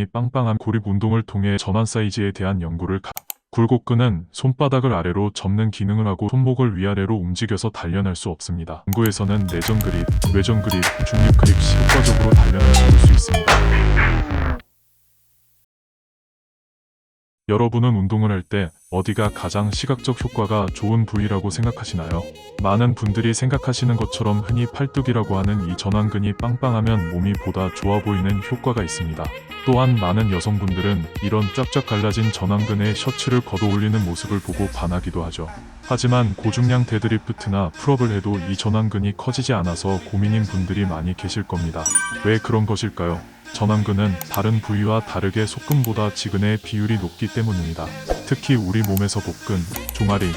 이 빵빵한 고립 운동을 통해 전환 사이즈에 대한 연구를 가... 굴곡근은 손바닥을 아래로 접는 기능을 하고 손목을 위아래로 움직여서 단련할 수 없습니다. 연구에서는 내전 그립, 외전 그립, 중립 그립 시 효과적으로 해볼 수 있습니다. 여러분은 운동을 할 때 어디가 가장 시각적 효과가 좋은 부위라고 생각하시나요? 많은 분들이 생각하시는 것처럼 흔히 팔뚝이라고 하는 이 전완근이 빵빵하면 몸이 보다 좋아 보이는 효과가 있습니다. 또한 많은 여성분들은 이런 쫙쫙 갈라진 전완근에 셔츠를 걷어 올리는 모습을 보고 반하기도 하죠. 하지만 고중량 데드리프트나 풀업을 해도 이 전완근이 커지지 않아서 고민인 분들이 많이 계실 겁니다. 왜 그런 것일까요? 전완근은 다른 부위와 다르게 속근보다 지근의 비율이 높기 때문입니다. 특히 우리 몸에서 복근, 종아리,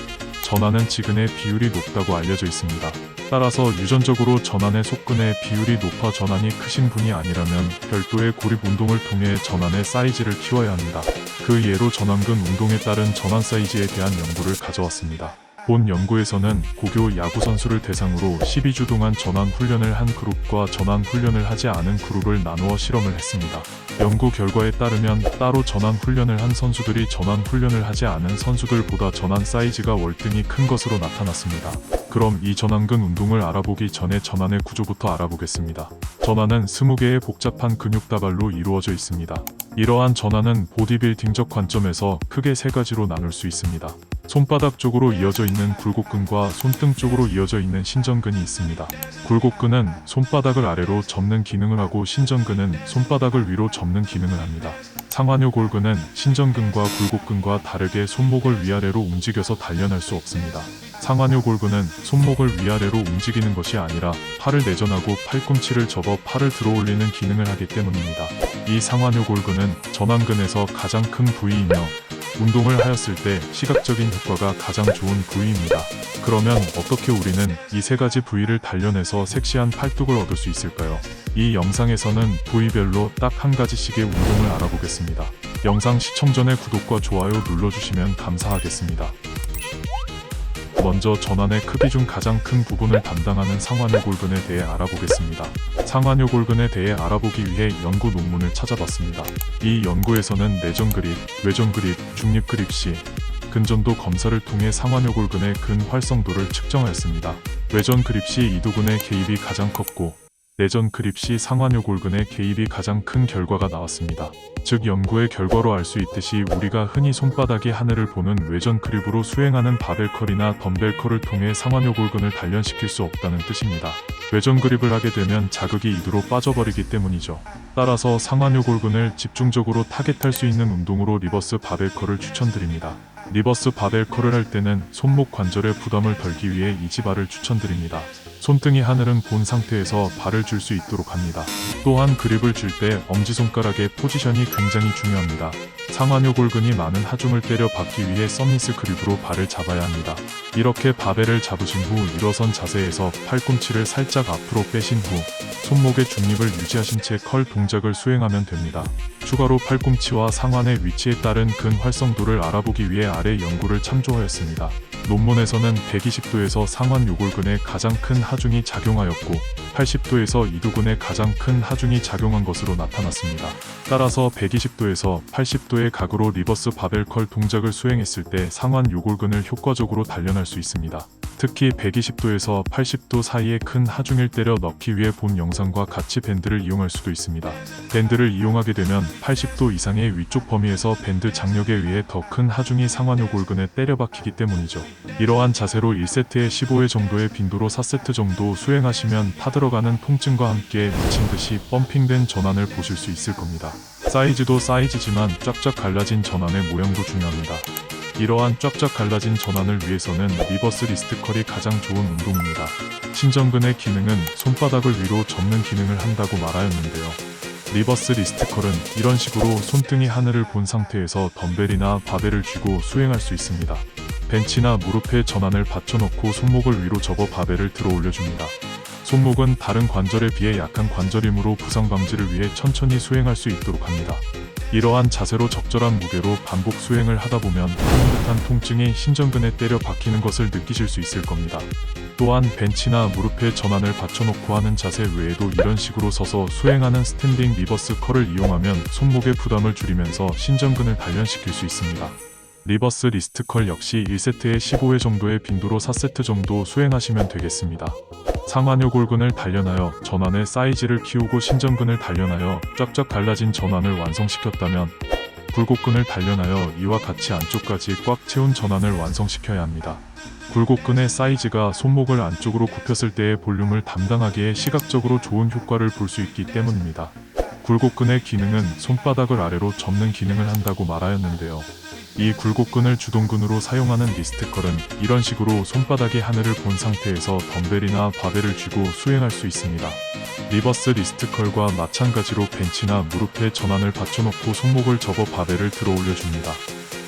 전완은 지근의 비율이 높다고 알려져 있습니다. 따라서 유전적으로 전완의 속근의 비율이 높아 전완이 크신 분이 아니라면 별도의 고립 운동을 통해 전완의 사이즈를 키워야 합니다. 그 예로 전완근 운동에 따른 전완 사이즈에 대한 연구를 가져왔습니다. 본 연구에서는 고교 야구 선수를 대상으로 12주 동안 전완 훈련을 한 그룹과 전완 훈련을 하지 않은 그룹을 나누어 실험을 했습니다. 연구 결과에 따르면 따로 전완 훈련을 한 선수들이 전완 훈련을 하지 않은 선수들보다 전완 사이즈가 월등히 큰 것으로 나타났습니다. 그럼 이 전완근 운동을 알아보기 전에 전완의 구조부터 알아보겠습니다. 전완은 20개의 복잡한 근육 다발로 이루어져 있습니다. 이러한 전완은 보디빌딩적 관점에서 크게 세 가지로 나눌 수 있습니다. 손바닥 쪽으로 이어져 있는 굴곡근과 손등 쪽으로 이어져 있는 신전근이 있습니다. 굴곡근은 손바닥을 아래로 접는 기능을 하고 신전근은 손바닥을 위로 접는 기능을 합니다. 상완요 골근은 신전근과 굴곡근과 다르게 손목을 위아래로 움직여서 단련할 수 없습니다. 상완요 골근은 손목을 위아래로 움직이는 것이 아니라 팔을 내전하고 팔꿈치를 접어 팔을 들어올리는 기능을 하기 때문입니다. 이 상완요 골근은 전완근에서 가장 큰 부위이며 운동을 하였을 때 시각적인 효과가 가장 좋은 부위입니다. 그러면 어떻게 우리는 이 세 가지 부위를 단련해서 섹시한 팔뚝을 얻을 수 있을까요? 이 영상에서는 부위별로 딱 한 가지씩의 운동을 알아보겠습니다. 영상 시청 전에 구독과 좋아요 눌러주시면 감사하겠습니다. 먼저 전환의 크기 중 가장 큰 부분을 담당하는 상완요골근에 대해 알아보겠습니다. 상완요골근에 대해 알아보기 위해 연구 논문을 찾아봤습니다. 이 연구에서는 내전 그립, 외전 그립, 중립 그립 시 근전도 검사를 통해 상완요골근의 근 활성도를 측정하였습니다. 외전 그립 시 이두근의 개입이 가장 컸고 내전 그립 시 상완요골근의 개입이 가장 큰 결과가 나왔습니다. 즉 연구의 결과로 알 수 있듯이 우리가 흔히 손바닥이 하늘을 보는 외전 그립으로 수행하는 바벨컬이나 덤벨컬을 통해 상완요 골근을 단련시킬 수 없다는 뜻입니다. 외전 그립을 하게 되면 자극이 이두로 빠져버리기 때문이죠. 따라서 상완요 골근을 집중적으로 타겟할 수 있는 운동으로 리버스 바벨컬을 추천드립니다. 리버스 바벨컬을 할 때는 손목 관절의 부담을 덜기 위해 이지바를 추천드립니다. 손등이 하늘은 본 상태에서 발을 줄 수 있도록 합니다. 또한 그립을 줄 때 엄지손가락의 포지션이 굉장히 중요합니다. 상완요 골근이 많은 하중을 때려 받기 위해 서미스 그립으로 발을 잡아야 합니다. 이렇게 바벨을 잡으신 후 일어선 자세에서 팔꿈치를 살짝 앞으로 빼신 후 손목의 중립을 유지하신 채 컬 동작을 수행하면 됩니다. 추가로 팔꿈치와 상완의 위치에 따른 근 활성도를 알아보기 위해 아래 연구를 참조하였습니다. 논문에서는 120도에서 상완 요골근에 가장 큰 하중이 작용하였고 80도에서 이두근에 가장 큰 하중이 작용한 것으로 나타났습니다. 따라서 120도에서 80도의 각으로 리버스 바벨컬 동작을 수행했을 때 상완 요골근을 효과적으로 단련할 수 있습니다. 특히 120도에서 80도 사이에 큰 하중을 때려 넣기 위해 본 영상과 같이 밴드를 이용할 수도 있습니다. 밴드를 이용하게 되면 80도 이상의 위쪽 범위에서 밴드 장력에 의해 더 큰 하중이 상완요 골근에 때려 박히기 때문이죠. 이러한 자세로 1세트에 15회 정도의 빈도로 4세트 정도 수행하시면 타들어가는 통증과 함께 미친 듯이 펌핑된 전환을 보실 수 있을 겁니다. 사이즈도 사이즈지만 쫙쫙 갈라진 전환의 모양도 중요합니다. 이러한 쫙쫙 갈라진 전환을 위해서는 리버스 리스트컬이 가장 좋은 운동입니다. 신전근의 기능은 손바닥을 위로 접는 기능을 한다고 말하였는데요. 리버스 리스트컬은 이런 식으로 손등이 하늘을 본 상태에서 덤벨이나 바벨을 쥐고 수행할 수 있습니다. 벤치나 무릎에 전환을 받쳐놓고 손목을 위로 접어 바벨을 들어 올려줍니다. 손목은 다른 관절에 비해 약한 관절이므로 부상 방지를 위해 천천히 수행할 수 있도록 합니다. 이러한 자세로 적절한 무게로 반복 수행을 하다 보면 듯한 통증이 신전근에 때려 박히는 것을 느끼실 수 있을 겁니다. 또한 벤치나 무릎에 전환을 받쳐놓고 하는 자세 외에도 이런 식으로 서서 수행하는 스탠딩 리버스 컬을 이용하면 손목의 부담을 줄이면서 신전근을 단련시킬 수 있습니다. 리버스 리스트 컬 역시 1세트에 15회 정도의 빈도로 4세트 정도 수행하시면 되겠습니다. 상완요 골근을 단련하여 전환의 사이즈를 키우고 신전근을 단련하여 쫙쫙 갈라진 전환을 완성시켰다면 굴곡근을 단련하여 이와 같이 안쪽까지 꽉 채운 전환을 완성시켜야 합니다. 굴곡근의 사이즈가 손목을 안쪽으로 굽혔을 때의 볼륨을 담당하기에 시각적으로 좋은 효과를 볼 수 있기 때문입니다. 굴곡근의 기능은 손바닥을 아래로 접는 기능을 한다고 말하였는데요. 이 굴곡근을 주동근으로 사용하는 리스트컬은 이런 식으로 손바닥이 하늘을 본 상태에서 덤벨이나 바벨을 쥐고 수행할 수 있습니다. 리버스 리스트컬과 마찬가지로 벤치나 무릎에 전환을 받쳐놓고 손목을 접어 바벨을 들어 올려줍니다.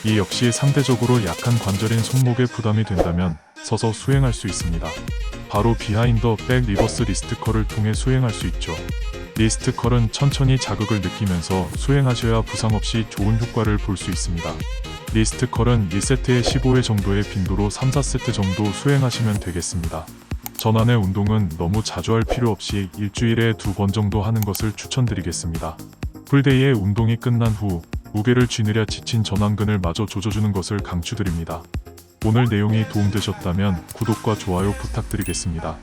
이 역시 상대적으로 약한 관절인 손목에 부담이 된다면 서서 수행할 수 있습니다. 바로 비하인더 백 리버스 리스트컬을 통해 수행할 수 있죠. 리스트컬은 천천히 자극을 느끼면서 수행하셔야 부상 없이 좋은 효과를 볼 수 있습니다. 리스트 컬은 1세트에 15회 정도의 빈도로 3, 4세트 정도 수행하시면 되겠습니다. 전환의 운동은 너무 자주 할 필요 없이 일주일에 두 번 정도 하는 것을 추천드리겠습니다. 풀데이의 운동이 끝난 후 무게를 쥐느랴 지친 전완근을 마저 조져주는 것을 강추드립니다. 오늘 내용이 도움되셨다면 구독과 좋아요 부탁드리겠습니다.